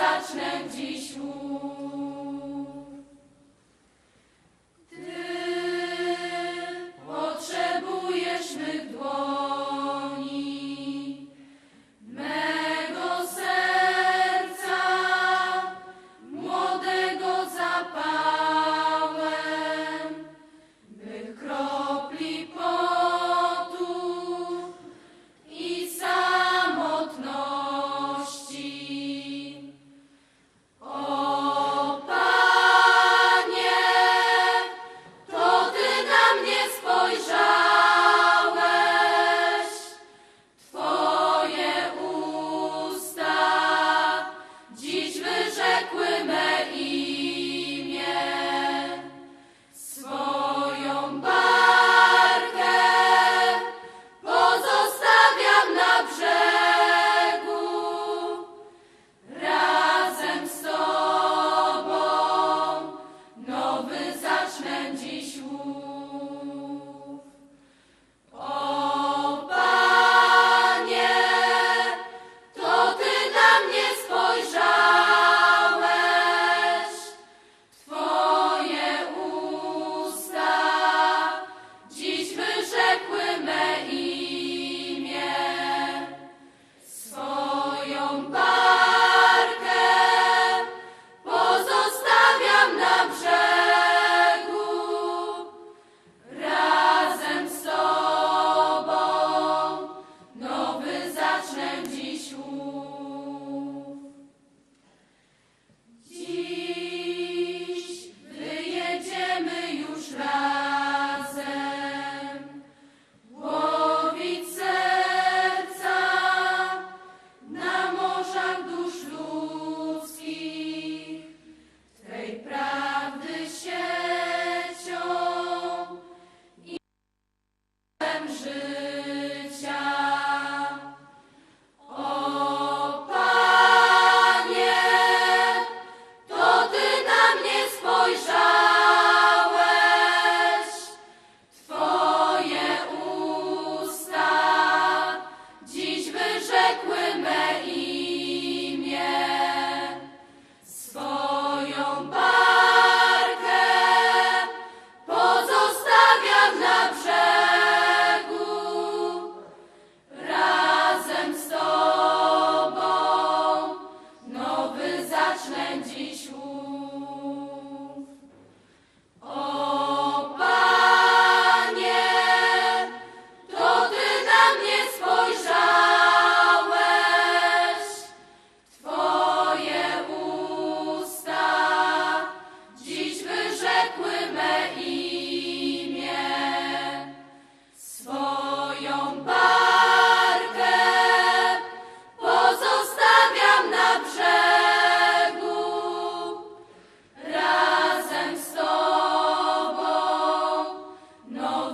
zacznę dziś.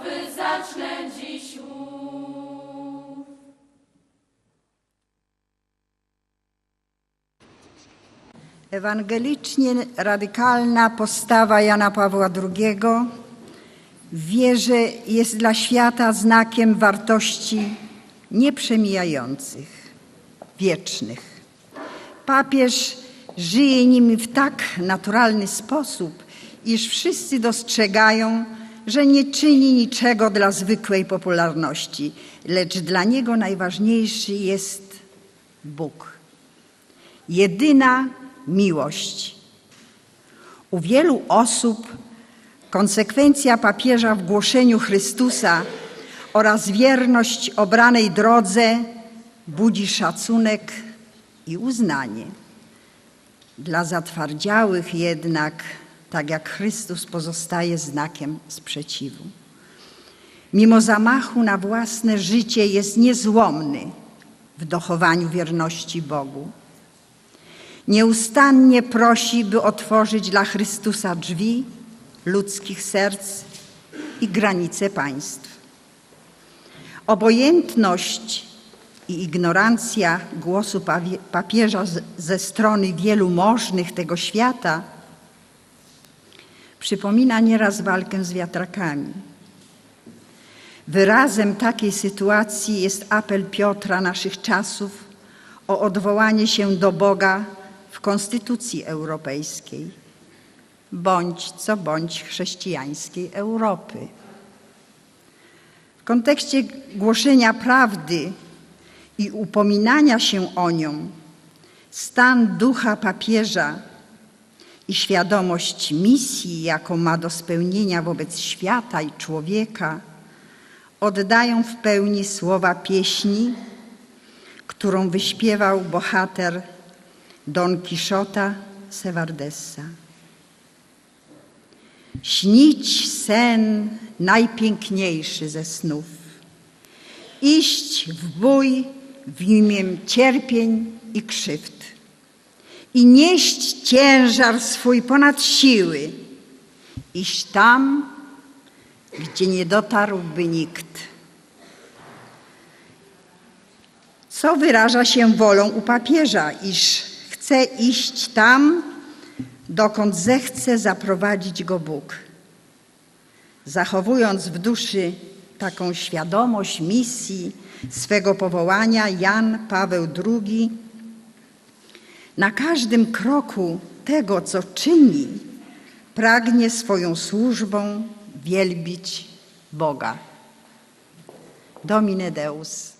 Nowy zacznę dziś. Ewangelicznie radykalna postawa Jana Pawła II w wierze jest dla świata znakiem wartości nieprzemijających, wiecznych. Papież żyje nimi w tak naturalny sposób, iż wszyscy dostrzegają, że nie czyni niczego dla zwykłej popularności, lecz dla niego najważniejszy jest Bóg jedyna miłość. U wielu osób konsekwencja papieża w głoszeniu Chrystusa oraz wierność obranej drodze budzi szacunek i uznanie. Dla zatwardziałych jednak, tak jak Chrystus, pozostaje znakiem sprzeciwu. Mimo zamachu na własne życie jest niezłomny w dochowaniu wierności Bogu. Nieustannie prosi, by otworzyć dla Chrystusa drzwi ludzkich serc i granice państw. Obojętność i ignorancja głosu papieża ze strony wielu możnych tego świata przypomina nieraz walkę z wiatrakami. Wyrazem takiej sytuacji jest apel Piotra naszych czasów o odwołanie się do Boga w Konstytucji Europejskiej, bądź co bądź chrześcijańskiej Europy. W kontekście głoszenia prawdy i upominania się o nią, stan ducha papieża i świadomość misji, jaką ma do spełnienia wobec świata i człowieka, oddają w pełni słowa pieśni, którą wyśpiewał bohater Don Quixota Sevardesa. Śnić sen najpiękniejszy ze snów, iść w bój w imię cierpień i krzywd i nieść ciężar swój ponad siły, iść tam, gdzie nie dotarłby nikt. Co wyraża się wolą u papieża, iż chce iść tam, dokąd zechce zaprowadzić go Bóg. Zachowując w duszy taką świadomość misji swego powołania, Jan Paweł II na każdym kroku tego, co czyni, pragnie swoją służbą wielbić Boga. Domine Deus.